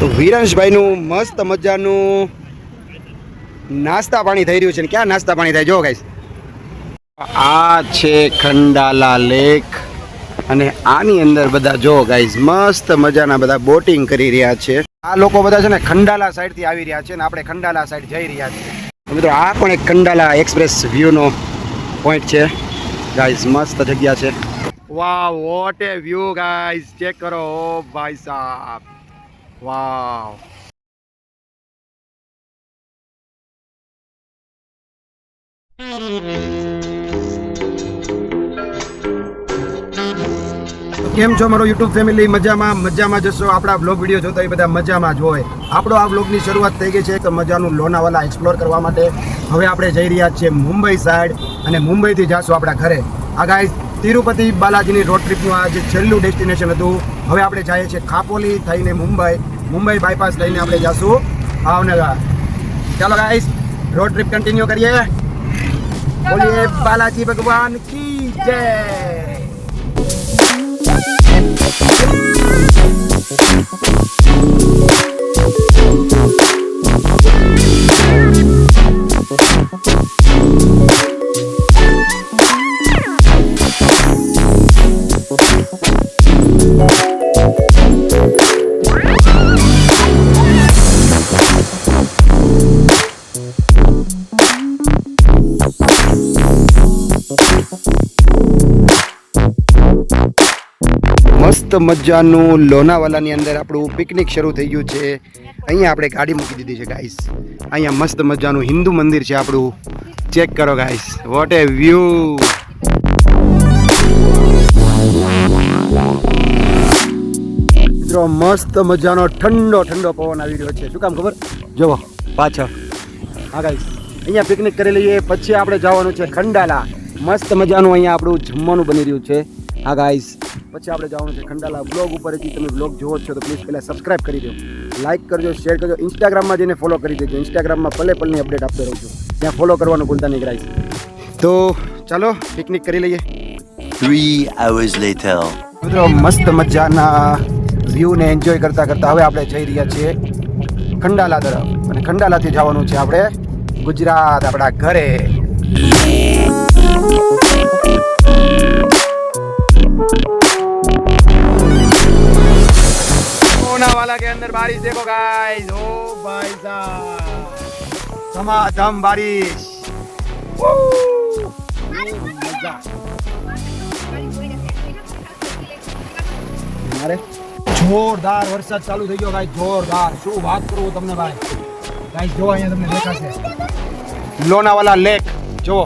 તો વિરંશભાઈનું મસ્ત મજાનું નાસ્તા પાણી થઈ રહ્યું છે ને ક્યાં નાસ્તા પાણી થાય? જો ગાઈસ આ છે ખંડાલા લેક અને આની અંદર બધા જો ગાઈઝ મસ્ત મજાના બધા બોટિંગ કરી રહ્યા છે. આ લોકો બધા છે ને ખંડાલા સાઈડથી આવી રહ્યા છે ને આપણે ખંડાલા સાઈડ જઈ રહ્યા છીએ. મિત્રો, આ પણ એક ખંડાલા એક્સપ્રેસ વ્યૂ નો પોઈન્ટ છે. ગાઈઝ મસ્ત જગ્યા છે. Wow what a view guys check કરો, ભાઈ સાહેબ વાવ કેમ છો મારો યુટ્યુબ ફેમિલી મજામાં મજામાં જશો આપણા બ્લોગ વીડિયો જોતા એ બધા મજામાં જ હોય. આપણો આ બ્લોગની શરૂઆત થઈ ગઈ છે તો મજાનું લોનાવાલા એક્સપ્લોર કરવા માટે. હવે આપણે જઈ રહ્યા છીએ મુંબઈ સાઈડ અને મુંબઈથી જઈશું આપણા ઘરે. આ ગાય તિરુપતિ બાલાજીની રોડ ટ્રીપનું આ જે છેલ્લું ડેસ્ટિનેશન હતું હવે આપણે જઈએ છીએ ખાપોલી થઈને મુંબઈ. મુંબઈ બાયપાસ લઈને આપણે જઈશું ભાવનગર ચાલો ગાઈસ રોડ ટ્રીપ કન્ટિન્યુ કરીએ. બોલીએ બાલાજી ભગવાન કી જય? મસ્ત મજાનું લોનાવાલાની અંદર આપણું પિકનિક શરૂ થઈ ગયું છે. અહીંયા આપણે ગાડી મૂકી દીધી છે ગાઈસ અહીંયા મસ્ત મજાનું હિન્દુ મંદિર છે આપણું. ચેક કરો ગાઈસ વોટ એ વ્યૂ મિત્રો, મસ્ત મજાનો ઠંડો ઠંડો પવન આવી રહ્યો છે. શું કામ ખબર? જુઓ પાછળ. હા ગાઈસ અહીંયા પિકનિક કરી લઈએ, પછી આપણે જવાનું છે ખંડાલા. મસ્ત મજાનું અહીંયા આપણું જમવાનું બની રહ્યું છે. હા ગાઈસ પછી આપણે જવાનું છે ખંડાલા બ્લોગ ઉપર. હજી તમે બ્લોગ જોવો છો તો પ્લીઝ પહેલાં સબસ્ક્રાઈબ કરી દો. લાઇક કરજો શેર કરજો. ઇન્સ્ટાગ્રામમાં જઈને ફોલો કરી દેજો. ઇન્સ્ટાગ્રામમાં પલે પલની અપડેટ આપતો રહું છું. ત્યાં ફોલો કરવાનું ભૂલતા નહીં તો ચાલો પિકનિક કરી લઈએ. થ્રી અવર્સ લેટર મિત્રો મસ્ત મજાના વ્યૂને એન્જોય કરતા કરતા હવે આપણે જઈ રહ્યા છીએ ખંડાલા તરફ. અને ખંડાલાથી જવાનું છે આપણે ગુજરાત આપણા ઘરે. लोनावाला के अंदर बारिश देखो गाइस ओ भाई साहब समाधम बारिश Woo! मजा મારે જોરદાર વરસાદ ચાલુ થઈ ગયો ભાઈ જોરદાર શું વાત કરું તમને ભાઈ ભાઈ જો અહીંયા તમને દેખાશે લોનાવાલા લેક જો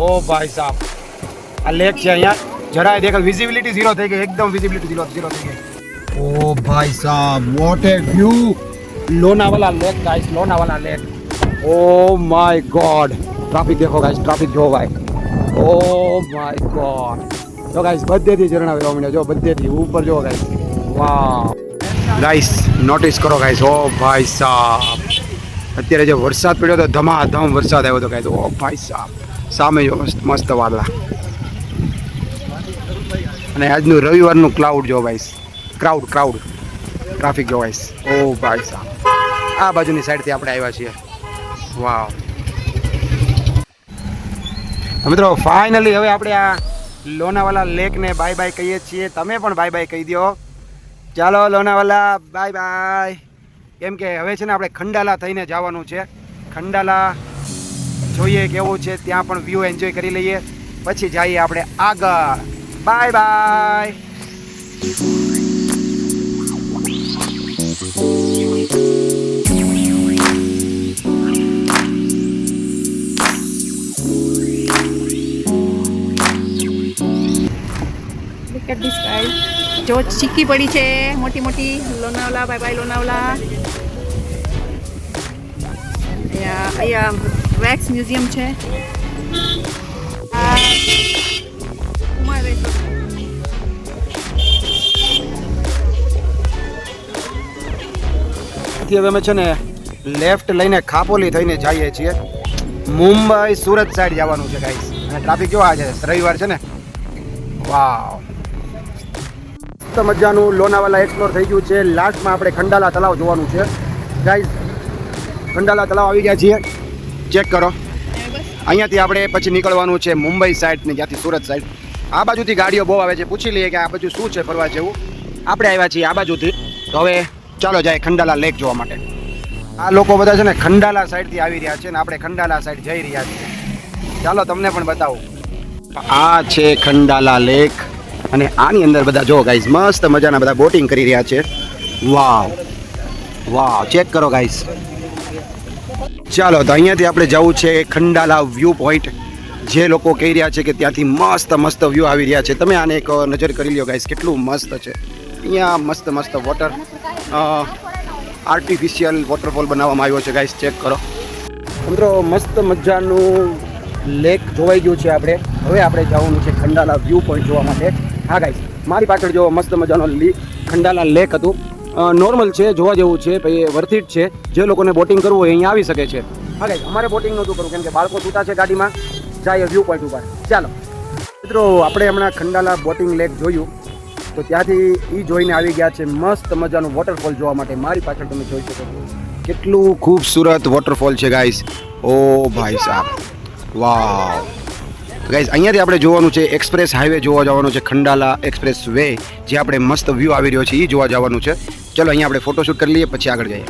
ઓ ભાઈ સાહેબ આ લેક છે અહીંયા જરાય દેખાય વિઝિબિલિટી ઝીરો થઈ ગઈ એકદમ વિઝિબિલિટી ઝીરો ઝીરો થઈ ગઈ ઓ ભાઈ साहब what a view Lonavala lake guys Lonavala lake oh my god. Traffic દેખો ગાઈસ ટ્રાફિક જો ભાઈ. Oh my God. જો ગાઈસ બધેથી ઝરણા વહેવા મળ્યા જો બધેથી ઉપર જો ગાઈસ વાહ ગાઈસ નોટિસ કરો ગાઈસ ઓ ભાઈ સાહેબ અત્યારે જે વરસાદ પડ્યો તો ધમાધમ વરસાદ આવ્યો તો ગાઈસ ઓ ભાઈ સાહેબ સામે જો મસ્ત મસ્ત વાદળા. અને આજનું રવિવારનું ક્લાઉડ જો ગાઈસ ક્રાઉડ ક્રાઉડ ટ્રાફિક જો ગાઈસ ઓ ભાઈ સાહેબ. આ બાજુની સાઈડથી આપણે આવ્યા છીએ. વાવ મિત્રો ફાઇનલી હવે આપણે આ લોનાવાલા લેકને બાય બાય કહીએ છીએ. તમે પણ બાય બાય કહી દો ચાલો લોનાવાલા બાય બાય કેમ કે હવે છે ને આપણે ખંડાલા થઈને જવાનું છે. ખંડાલા જોઈએ કેવું છે, ત્યાં પણ વ્યૂ એન્જોય કરી લઈએ. પછી જઈએ આપણે આગળ. Bye bye Look at this. જો ચીકી પડી છે. મોટી મોટી. Lonavala bye bye Lonavala. અહીંયા વેક્સ મ્યુઝિયમ છે. અમે છે ને લેફ્ટ લઈને ખાપોલી થઈને જઈએ છીએ. મુંબઈ સુરત સાઈડ જવાનું છે ગાઈસ અને ટ્રાફિક કેવો આજે રવિવાર છે ને? વાવ મજાનું લોનાવાલા એક્સપ્લોર થઈ ગયું છે. લાસ્ટમાં આપણે ખંડાલા તળાવ જોવાનું છે. ગાઈઝ ખંડાલા તળાવ આવી ગયા છીએ. ચેક કરો. અહીંયાથી આપણે પછી નીકળવાનું છે મુંબઈ સાઈડ ને ત્યાંથી સુરત સાઈડ આ બાજુથી ગાડીઓ બહુ આવે છે. પૂછી લઈએ કે આ બાજુ શું છે ફરવા જેવું. આપણે આવ્યા છીએ આ બાજુથી. તો હવે ચાલો જાય ખંડાલા લેક જોવા માટે. આ લોકો બધા છે ને ખંડાલા સાઈડથી આવી રહ્યા છે ને આપણે ખંડાલા સાઈડ જઈ રહ્યા છીએ. ચાલો તમને પણ બતાવું. આ છે ખંડાલા લેક અને આની અંદર બધા, જો ગાઈઝ મસ્ત મજાના બધા બોટિંગ કરી રહ્યા છે. વાવ વાવ ચેક કરો ગાઈઝ ચાલો, તો અહીંયાથી આપણે જવું છે ખંડાલા વ્યૂ પોઈન્ટ જે લોકો કહી રહ્યા છે કે ત્યાંથી મસ્ત મસ્ત વ્યૂ આવી રહ્યા છે. તમે આને એક નજર કરી લ્યો ગાઈઝ કેટલું મસ્ત છે. અહીંયા મસ્ત મસ્ત વોટર આર્ટિફિશિયલ વોટરફોલ બનાવવામાં આવ્યો છે ગાઈઝ ચેક કરો. મિત્રો, મસ્ત મજાનું લેક જોવાઈ ગયું છે આપણે. હવે આપણે જવાનું છે ખંડાલા વ્યૂ પોઈન્ટ જોવા માટે. હા ગાઈ મારી પાછળ જો મસ્ત મજાનો ખંડાલા લેક હતું. નોર્મલ છે, જોવા જેવું છે પછી વર્થિટ છે. જે લોકોને બોટિંગ કરવું હોય અહીંયા આવી શકે છે. હા ગાઈઝ અમારે બોટિંગ નહોતું કરવું, કેમ કે બાળકો સૂતા છે ગાડીમાં. જાય વ્યૂ પોઈન્ટ ઉપર. ચાલો. મિત્રો, આપણે હમણાં ખંડાલા બોટિંગ લેક જોયું. તો ત્યાંથી એ જોઈને આવી ગયા છે મસ્ત મજાનું વોટરફોલ જોવા માટે. મારી પાછળ તમે જોઈ શકો છો. કેટલું ખૂબસૂરત વોટરફોલ છે ગાઈસ ઓ ભાઈ સાહેબ. વાવ. ગાઈસ અહીંયાથી આપણે જોવાનું છે એક્સપ્રેસ હાઈવે જોવા જવાનું છે ખંડાલા એક્સપ્રેસ વે જે આપણે મસ્ત વ્યૂ આવી રહ્યો છે એ જોવા જવાનું છે. ચલો અહીંયા આપણે ફોટોશૂટ કરી લઈએ પછી આગળ જઈએ.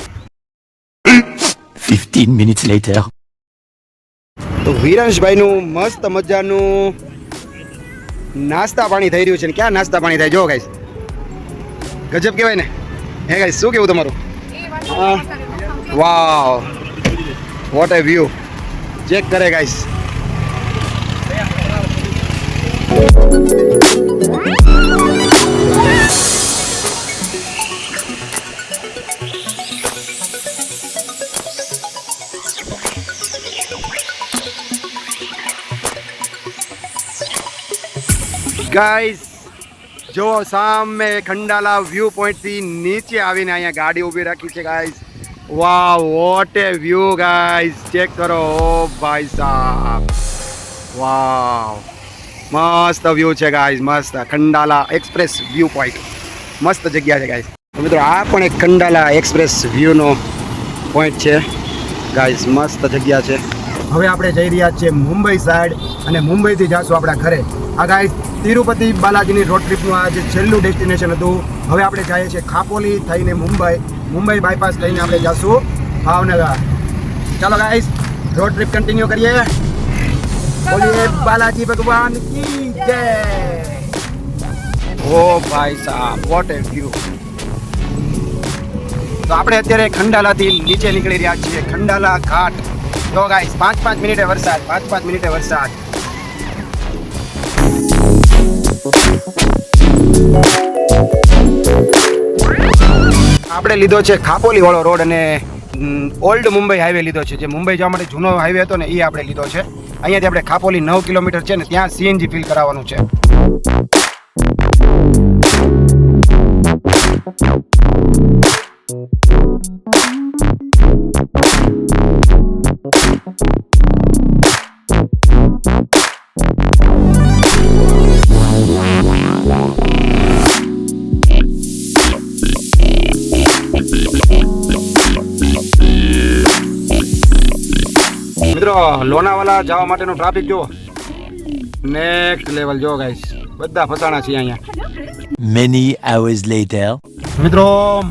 15 minutes later. તો વિરંશભાઈનું મસ્ત મજાનું નાસ્તા પાણી થઈ રહ્યું છે ને ક્યાં નાસ્તા પાણી થાય? જો ગાઈસ ગજબ કહેવાય ને. હે ગાઈસ શું કેવું તમારું? હા. Wow what a view check કરે ગાઈસ ગાઈસ જો સામે ખંડાલા વ્યૂ પોઈન્ટથી નીચે આવીને અહીંયા ગાડી ઊભી રાખી છે guys wow what a view guys check કરો, ઓ ભાઈ સાહેબ. વાવ મસ્ત વ્યૂ છે ગાઈઝ મસ્ત. ખંડાલા એક્સપ્રેસ વ્યૂ પોઈન્ટ મસ્ત જગ્યા છે ગાઈઝ તો મિત્રો, આ પણ એક ખંડાલા એક્સપ્રેસ વ્યૂનો પોઈન્ટ છે. ગાઈઝ મસ્ત જગ્યા છે. હવે આપણે જઈ રહ્યા છીએ મુંબઈ સાઈડ અને મુંબઈથી જાશું આપણા ઘરે. આ ગાઈઝ તિરુપતિ બાલાજીની રોડ ટ્રીપનું આ જે છેલ્લું ડેસ્ટિનેશન હતું. હવે આપણે જઈએ છીએ ખાપોલી થઈને મુંબઈ. મુંબઈ બાયપાસ થઈને આપણે જાશું ભાવનગર. ચાલો ગાઈઝ રોડ ટ્રીપ કન્ટિન્યુ કરીએ. બોલીએ બાલાજી ભગવાન કી જય ઓ ભાઈ સાહેબ વોટ એ વ્યૂ તો આપણે અત્યારે ખંડાલાથી નીચે નીકળી રહ્યા છીએ. ખંડાલા ઘાટ. તો ગાઈસ પાંચ પાંચ મિનિટે વરસાદ, પાંચ પાંચ મિનિટે વરસાદ. આપણે લીધો છે ખાપોલી વાળો રોડ અને ઓલ્ડ મુંબઈ હાઈવે લીધો છે. જે મુંબઈ જવા માટે જૂનો હાઈવે હતો ને એ આપણે લીધો છે. અહીંયાથી આપણે ખાપોલી નવ કિલોમીટર છે ને ત્યાં સીએનજી ફિલ કરાવવાનું છે. મિત્રો લોનાવાલા જવા માટેનો ટ્રાફિક જુઓ. નેક્સ્ટ લેવલ જો ગાઈસ બધા ફસાણા છે અહીંયા. મેની hours લેટર મિત્રો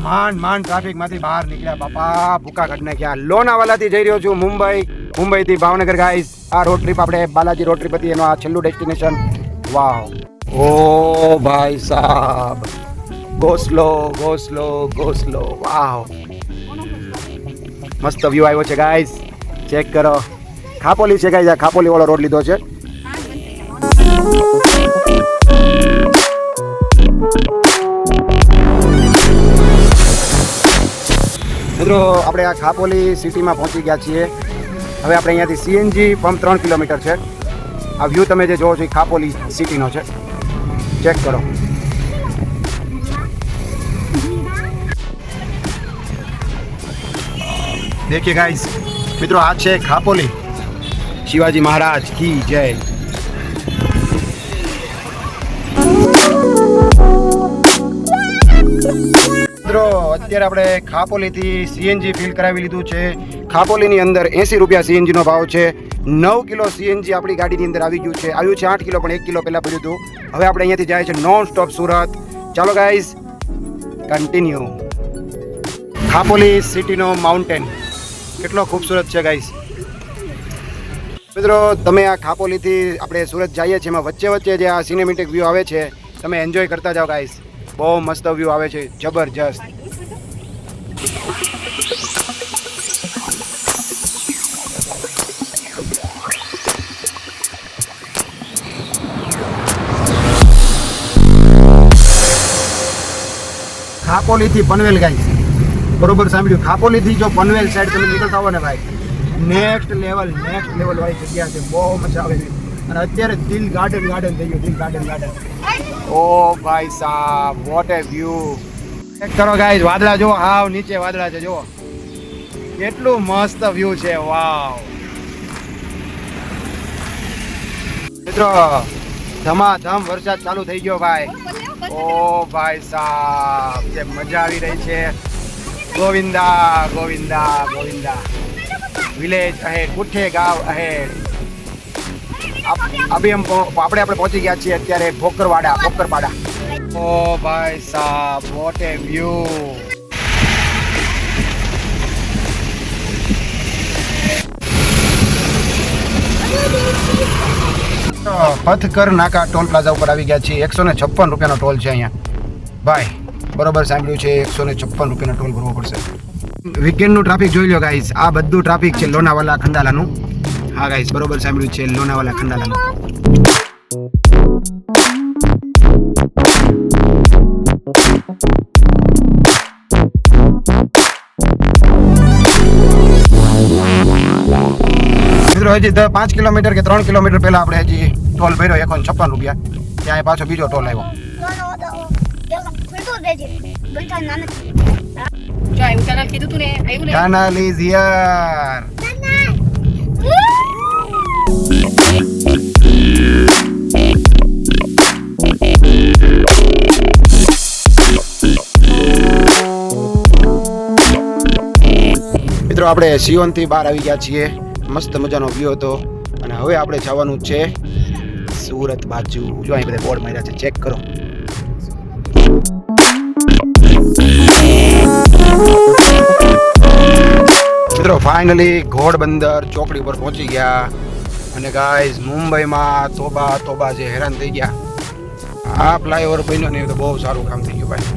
માંડ માંડ ટ્રાફિકમાંથી બહાર નીકળ્યા બાપા. ભૂકા કાઢ નાખ્યા. લોનાવાલાથી જઈ રહ્યો છું મુંબઈ. મુંબઈથી ભાવનગર ગાઈસ આ રોડ ટ્રીપ આપણે બાલાજી રોડ ટ્રીપ હતી એનો આ છેલ્લું ડેસ્ટિનેશન વાવ ઓ ભાઈ સાહેબ ગોસલો ગોસલો ગોસલો વાવ મસ્ત વ્યૂ આવ્યો છે ગાઈસ ચેક કરો. ખાપોલી છે ગાઈસ આ ખાપોલી વાળો રોડ લીધો છે. મિત્રો, આપણે આ ખાપોલી સિટીમાં પહોંચી ગયા છીએ. હવે આપણે અહીંયાથી સીએનજી પંપ ત્રણ કિલોમીટર છે. આ વ્યૂ તમે જે જોવો છો એ ખાપોલી સિટીનો છે. ચેક કરો. દેખીએ ગાઈસ મિત્રો, આ છે ખાપોલી. શિવાજી મહારાજ કી જય. અત્યારે આપણે ખાપોલીથી સીએનજી ફિલ કરાવી લીધું છે. ખાપોલીની અંદર એંસી રૂપિયા સીએનજીનો ભાવ છે. નવ કિલો સીએનજી આપણી ગાડીની અંદર આવી ગયું છે. આવ્યું છે આઠ કિલો, પણ એક કિલો પહેલાં પડ્યું હતું. હવે આપણે અહીંયાથી જાય છે નોન સ્ટોપ સુરત. ચાલો ગાઈઝ કન્ટિન્યુ ખાપોલી સિટીનો માઉન્ટેન કેટલો ખૂબસૂરત છે ગાઈઝ મિત્રો, તમે આ ખાપોલીથી આપણે સુરત જઈએ છીએ, એમાં વચ્ચે વચ્ચે જે આ સિનેમેટિક વ્યૂ આવે છે, તમે એન્જોય કરતા જાઓ ગાઈસ બહુ મસ્ત વ્યૂ આવે છે, જબરજસ્ત. ખાપોલીથી પનવેલ ગાઈઝ બરોબર સાંભળ્યું? ખાપોલીથી જો પનવેલ સાઈડ તમે નીકળતા હો ને, ભાઈ નેક્સ્ટ લેવલ નેક્સ્ટ લેવલ વાળી જગ્યા છે. બહુ મજા આવે છે. અને અત્યારે દિલ ગાર્ડન ગાર્ડન થઈ ગયું, દિલ ગાર્ડન ગાર્ડન ઓ ભાઈ સાહેબ વોટ એ વ્યૂ ચેક કરો ગાઈઝ વાદળા જુઓ, હાવ નીચે વાદળા છે, જુઓ. કેટલું મસ્ત વ્યૂ છે વાવ મિત્રો, ધમાધમ વરસાદ ચાલુ થઈ ગયો ભાઈ. ઓ ભાઈ સાહેબ જે મજા આવી રહી છે. ગોવિંદા ગોવિંદા ગોવિંદા. વિલેજ અહેડ ગુઠે ગાવ અહેડ અભી હમ આપણે આપણે પહોંચી ગયા છીએ અત્યારે ભોકરવાડા ભોકરવાડા ઓ ભાઈ સાહેબ વોટ એ વ્યૂ પથકર નાકા ટોલ પ્લાઝા ઉપર આવી ગયા છીએ. એકસો ને છપ્પન રૂપિયાનો ટોલ છે અહીંયા. ભાઈ, બરોબર સાંભળ્યું છે, એકસો ને છપ્પન રૂપિયાનો ટોલ ભરવો પડશે. વીકેન્ડનું ટ્રાફિક જોઈ લો ગાઈસ આ બધું ટ્રાફિક છે લોનાવાલા ખંડાલાનું હા ગાઈસ બરોબર સાંભળ્યું છે લોનાવાલા ખંડાલાનું મિત્રો હજી પાંચ કિલોમીટર કે ત્રણ કિલોમીટર પહેલા આપણે હજી ટોલ ભર્યો એકસો છપ્પન રૂપિયા ત્યાં પાછો બીજો ટોલ આવ્યો જો આવ્યું ચેનલ કીધું. મિત્રો, આપણે સિયોનથી બહાર આવી ગયા છીએ. મસ્ત મજાનો વ્યૂ હતો. અને હવે આપણે જવાનું છે સુરત બાજુ. જો અહીં બધા બોર્ડ માર્યા છે ચેક કરો. ફાઇનલી ઘોડબંદર ચોકડી પર પહોંચી ગયા. અને ગાઈઝ મુંબઈમાં તોબા તોબા જે હેરાન થઈ ગયા. આ ફ્લાયઓવર બન્યો ને તો બહુ સારું કામ થઈ ગયું ભાઈ.